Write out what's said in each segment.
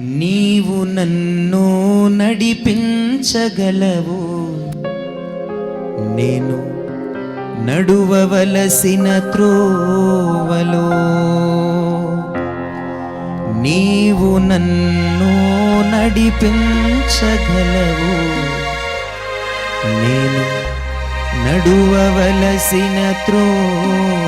నీవు నన్ను నడిపించగలవు. నేను నడువవలసిన త్రోవలో. నీవు నన్ను నడిపించగలవు. నేను నడువవలసిన త్రోవ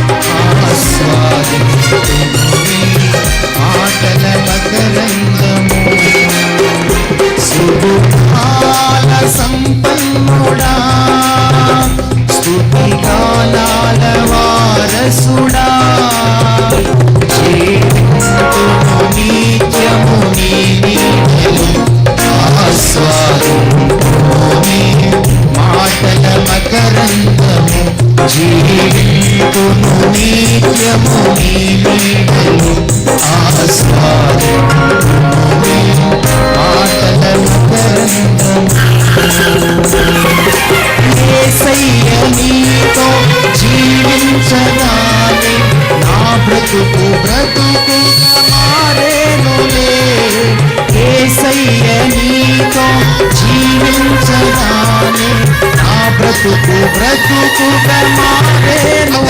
బ్రతుకు బ్రతుకు మారేను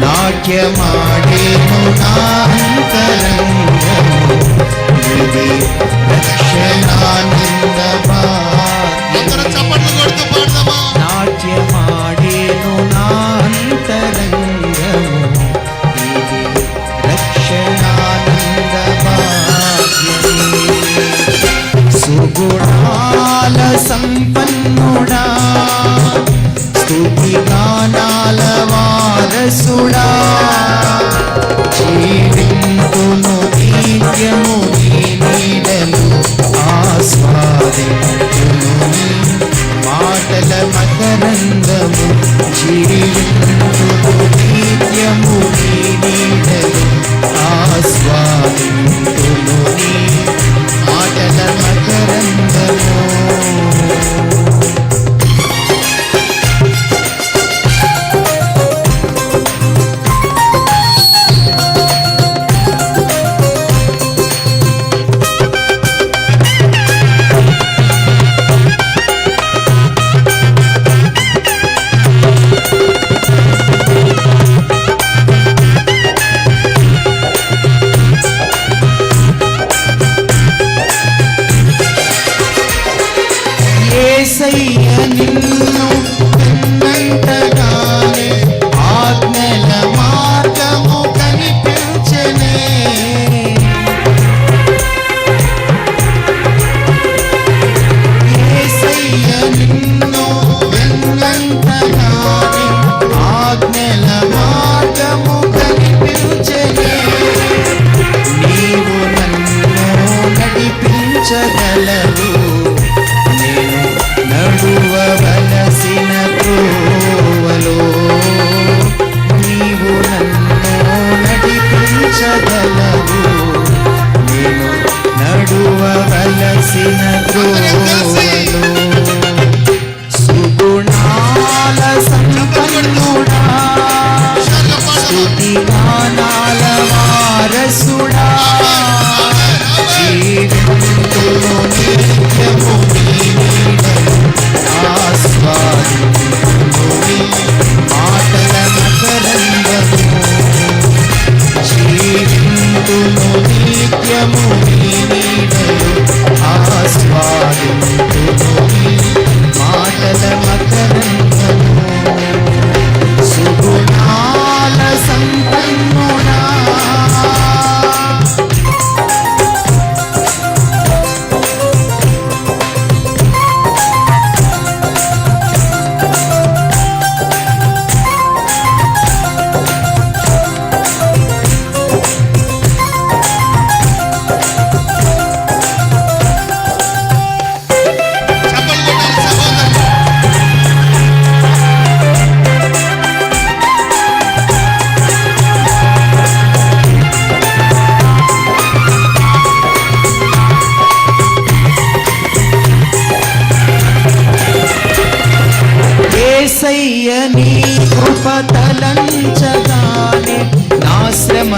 నాట్యమాడేను నాంతరంగము ఇది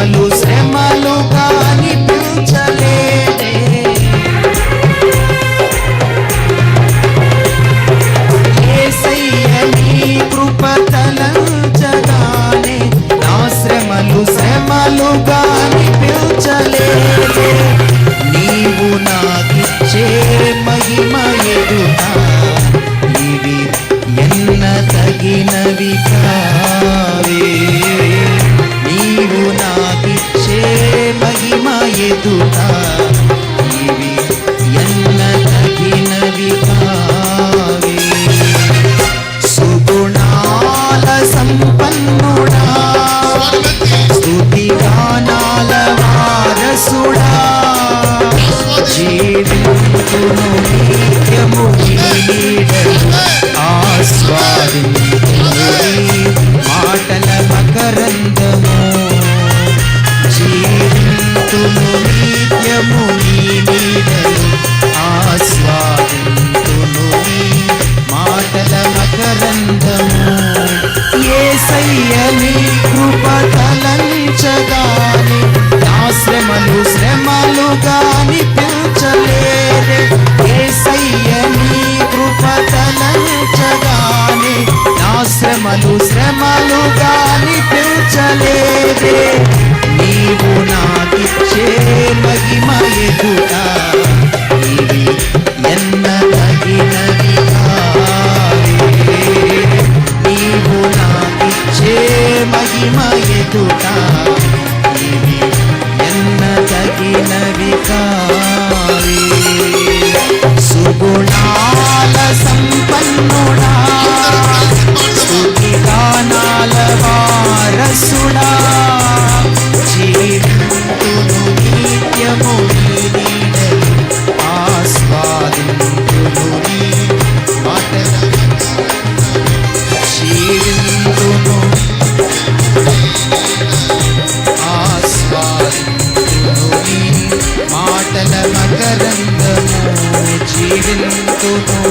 lose. দুতা గాని నా శ్రమలు శ్రమలు గాని పెంచలేదే. నీవు నాకిచ్చే మహిమ ఎదురా నీవి ఎన్న తగినది నీవు నాకిచ్చే మహిమ ఎన్న కా సంపన్నుడా దానాల వారసుడా. leaving in the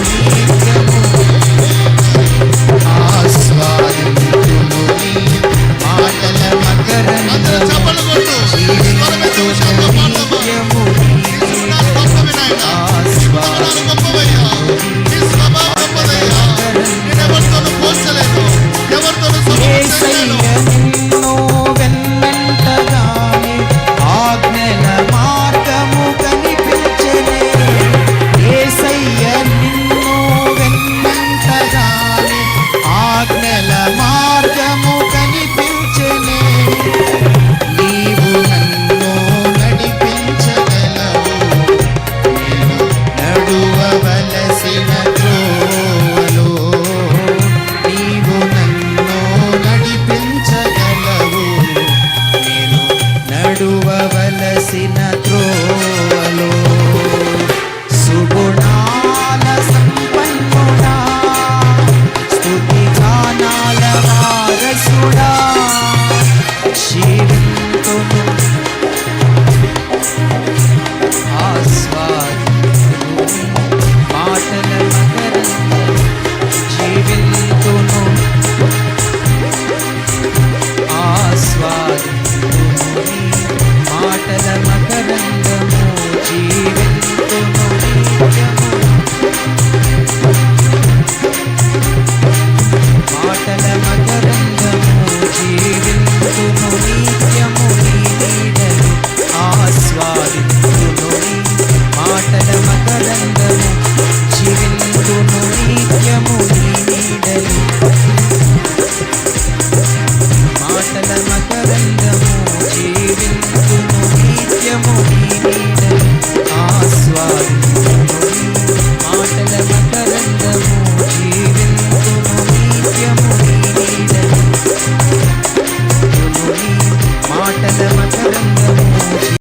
and